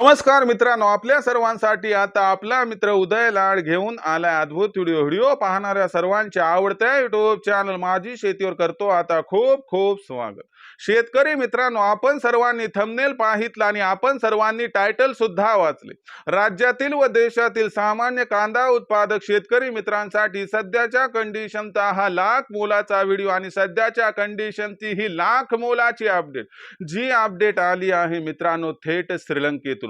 नमस्कार मित्रांनो आपल्या सर्वांसाठी आता आपला मित्र उदय लाड घेऊन आलाय अद्भुत व्हिडिओ. व्हिडिओ पाहणाऱ्या सर्वांच्या आवडत्या युट्यूब चॅनल माझी शेतीवर करतो आता खूप खूप स्वागत. शेतकरी मित्रांनो आपण सर्वांनी थंबनेल पाहितला आणि आपण सर्वांनी टायटल सुद्धा वाचले. राज्यातील व देशातील सामान्य कांदा उत्पादक शेतकरी मित्रांसाठी सध्याच्या कंडिशनचा हा लाख मोलाचा व्हिडिओ आणि सध्याच्या कंडिशनची ही लाख मोलाची अपडेट जी अपडेट आली आहे मित्रांनो थेट श्रीलंकेतून.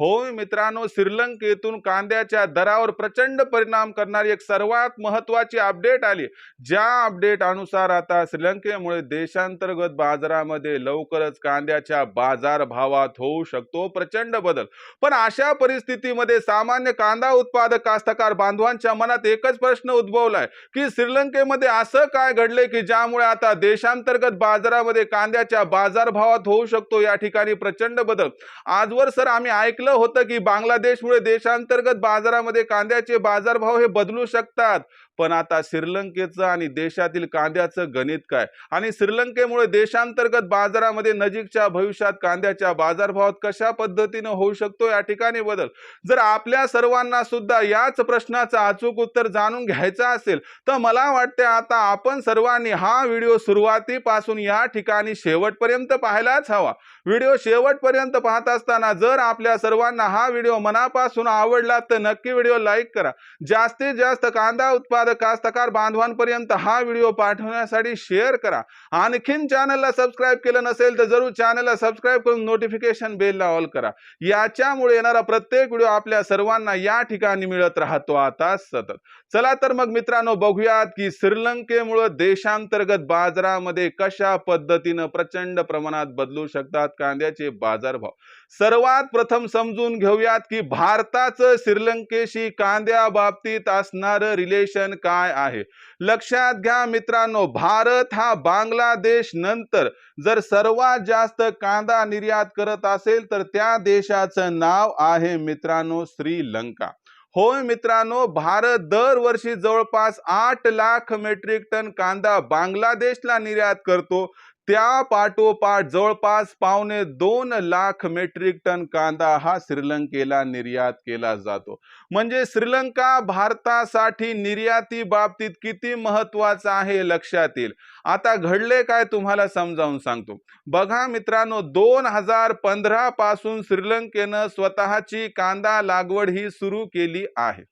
होय मित्रांनो श्रीलंकेतून कांद्याच्या दरावर प्रचंड परिणाम करणारी एक सर्वात महत्वाची अपडेट आली. ज्या अपडेट अनुसार आता श्रीलंकेमुळे देशांतर्गत बाजारामध्ये लवकरच कांद्याच्या बाजार भावात होऊ शकतो प्रचंड बदल. पण अशा परिस्थितीमध्ये सामान्य कांदा उत्पादक कास्तकार बांधवांच्या मनात एकच प्रश्न उद्भवलाय की श्रीलंकेमध्ये असं काय घडले की ज्यामुळे आता देशांतर्गत बाजारामध्ये कांद्याच्या बाजारभावात होऊ शकतो या ठिकाणी प्रचंड बदल? आजवर सर आम्ही ऐकलं होतं की बांगलादेशमुळे देशांतर्गत बाजारामध्ये कांद्याचे बाजारभाव हे बदलू शकतात. पण आता श्रीलंकेचं आणि देशातील कांद्याचं गणित काय? आणि श्रीलंकेमुळे देशांतर्गत बाजारामध्ये नजीकच्या भविष्यात कांद्याच्या बाजारभावात कशा पद्धतीनं होऊ शकतो या ठिकाणी बदल? जर आपल्या सर्वांना सुद्धा याच प्रश्नाचं अचूक उत्तर जाणून घ्यायचं असेल तर मला वाटते आता आपण सर्वांनी हा व्हिडिओ सुरुवातीपासून या ठिकाणी शेवटपर्यंत पाहायलाच हवा. व्हिडिओ शेवटपर्यंत पाहत असताना जर आपल्या सर्वांना हा व्हिडिओ मनापासून आवडला तर नक्की व्हिडिओ लाईक करा. जास्तीत जास्त कांदा उत्पादक कास्तकार बांधवांपर्यंत हा व्हिडिओ पाठवण्यासाठी शेअर करा. आणखीन चॅनलला सबस्क्राईब केलं नसेल तर जरूर चॅनलला सबस्क्राईब करून नोटिफिकेशन बेलला ऑल करा. याच्यामुळे येणारा प्रत्येक व्हिडिओ आपल्या सर्वांना या ठिकाणी मिळत राहतो. आता सतत. चला तर मग मित्रांनो बघूयात की श्रीलंकेमुळं देशांतर्गत बाजारामध्ये कशा पद्धतीनं प्रचंड प्रमाणात बदलू शकतात? कांद्याचे बाजारभाव. सर्वात प्रथम समजून घेऊयात की भारताचं श्रीलंकेशी कांद्या बाबतीत असणारं रिलेशन काय आहे. लक्षात घ्या मित्रांनो भारत हा बांगलादेश नंतर जर सर्वात जास्त कांदा निर्यात करत असेल तर त्या देशाचं नाव आहे मित्रांनो श्रीलंका. होय मित्रांनो भारत दरवर्षी जवळपास आठ लाख मेट्रिक टन कांदा बांगलादेशला निर्यात करतो. त्या पाठोपाठ जवळपास पावणे दोन लाख मेट्रिक टन कांदा हा श्रीलंकेला निर्यात केला जातो. म्हणजे श्रीलंका भारतासाठी निर्याती बाबतीत किती महत्त्वाचा आहे लक्षात येईल आता घडले काय तुम्हाला समजावून सांगतो. बघा मित्रांनो दोन हजार पंधरा पासून श्रीलंकेनं स्वतःची कांदा लागवड ही सुरू केली आहे.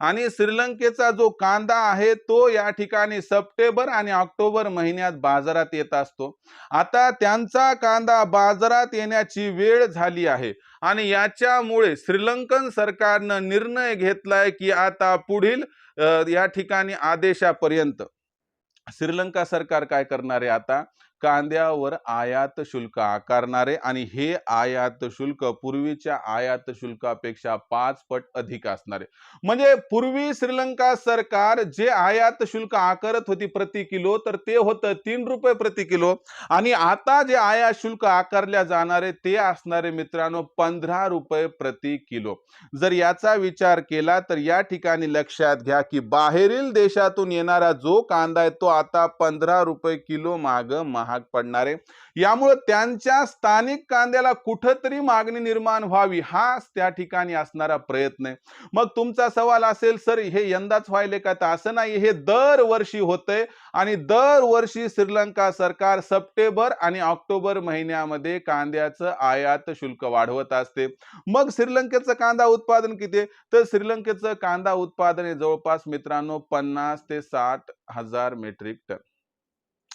आणि श्रीलंकेचा जो कांदा आहे तो या ठिकाणी सप्टेंबर आणि ऑक्टोबर महिन्यात बाजारात येत असतो. आता त्यांचा कांदा बाजारात येण्याची वेळ झाली आहे आणि याच्यामुळे श्रीलंकन सरकारनं निर्णय घेतलाय की आता पुढील या ठिकाणी आदेशापर्यंत श्रीलंका सरकार काय करणार आहे आता? कांद्यावर आयात शुल्क आकारणारे आणि हे आयात शुल्क पूर्वीच्या आयात शुल्कापेक्षा पाच पट अधिक असणारे. म्हणजे पूर्वी श्रीलंका सरकार जे आयात शुल्क आकारत होती प्रति किलो तर ते होतं तीन रुपये प्रति किलो. आणि आता जे आयात शुल्क आकारल्या जाणारे ते असणारे मित्रांनो पंधरा रुपये प्रति किलो. जर याचा विचार केला तर या ठिकाणी लक्षात घ्या की बाहेरील देशातून येणारा जो कांदा आहे तो आता पंधरा रुपये किलो माग महाग पडणार आहे. यामुळे त्यांच्या स्थानिक कांद्याला कुठंतरी मागणी निर्माण व्हावी हाच त्या ठिकाणी असणारा प्रयत्न आहे. मग तुमचा सवाल असेल सर हे यंदाच व्हायले का? तर असं नाही हे दरवर्षी होतंय आणि दरवर्षी श्रीलंका सरकार सप्टेंबर आणि ऑक्टोबर महिन्यामध्ये कांद्याचं आयात शुल्क वाढवत असते. मग श्रीलंकेचं कांदा उत्पादन किती तर श्रीलंकेचं कांदा उत्पादन हे जवळपास मित्रांनो पन्नास ते साठ हजार मेट्रिक टन.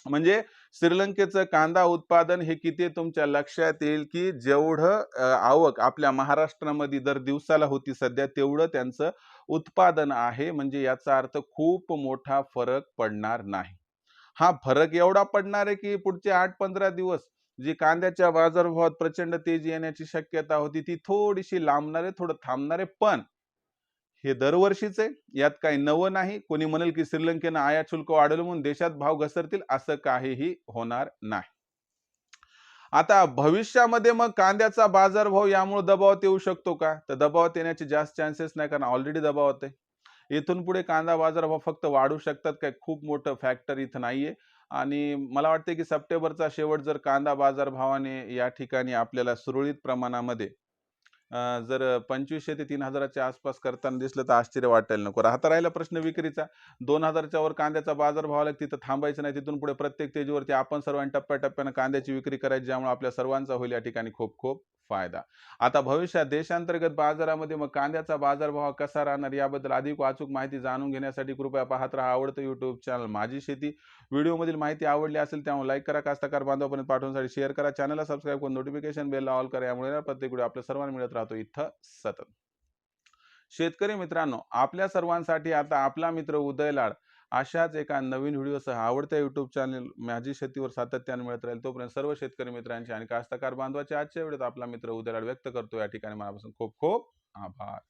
म्हणजे श्रीलंकेचं कांदा उत्पादन हे किती तुमच्या लक्षात येईल की जेवढं आवक आपल्या महाराष्ट्रामध्ये दर दिवसाला होती सध्या तेवढं त्यांचं उत्पादन आहे. म्हणजे याचा अर्थ खूप मोठा फरक पडणार नाही. हा फरक एवढा पडणार आहे की पुढचे आठ पंधरा दिवस जी कांद्याच्या बाजारभावात प्रचंड तेजी येण्याची शक्यता होती ती थोडीशी लांबणार आहे थोडं थांबणार आहे पण हे दरवर्षीच आहे. यात काही नवं नाही. कोणी म्हणेल की श्रीलंकेनं आयात शुल्क वाढवलं म्हणून देशात भाव घसरतील असं काहीही होणार नाही. आता भविष्यामध्ये मग कांद्याचा बाजारभाव यामुळे दबावात येऊ शकतो का? तर दबावात येण्याचे जास्त चान्सेस नाही कारण ऑलरेडी दबावात आहे. इथून पुढे कांदा बाजारभाव फक्त वाढू शकतात काय? खूप मोठं फॅक्टर इथं नाहीये. आणि मला वाटते की सप्टेंबरचा शेवट जर कांदा बाजारभावाने या ठिकाणी आपल्याला सुरळीत प्रमाणामध्ये जर पंचवीसशे ते तीन हजाराच्या आसपास करताना दिसलं तर आश्चर्य वाटायला नको. राहता राहिला प्रश्न विक्रीचा. दोन हजारच्या वर कांद्याचा बाजार भाव आला तिथं थांबायचं नाही. तिथून पुढे प्रत्येक तेजीवरती आपण सर्वांनी टप्प्याटप्प्यानं कांद्याची विक्री करायची ज्यामुळे आपल्या सर्वांचा होईल या ठिकाणी खूप खूप. फायदा. आता भविष्यात देशांतर्गत बाजारामध्ये मग कांद्याचा बाजारभाव कसा राहणार याबद्दल अधिक अचूक माहिती जाणून घेण्यासाठी कृपया पाहत राहा आवडतं युट्यूब चॅनल माझी शेती व्हिडिओमधील माहिती आवडली असेल त्यामुळे लाईक करा कास्तकार बांधवापर्यंत पाठवण्यासाठी शेअर करा. चॅनलला सबस्क्राईब करून नोटिफिकेशन बेलला ऑल करा. यामुळे प्रत्येक व्हिडिओ आपल्या सर्वांना मिळत राहतो. इथं सतत. शेतकरी मित्रांनो आपल्या सर्वांसाठी आता आपला मित्र उदय लाड अशाच एका नवीन व्हिडिओसह आवडत्या युट्यूब चॅनल माझी शेतीवर सातत्याने मिळत राहील तोपर्यंत सर्व शेतकरी मित्रांचे आणि कास्तकार बांधवाचे आजच्या व्हिडिओत आपला मित्र उदराड व्यक्त करतो. या ठिकाणी मनापासून खूप खूप आभार.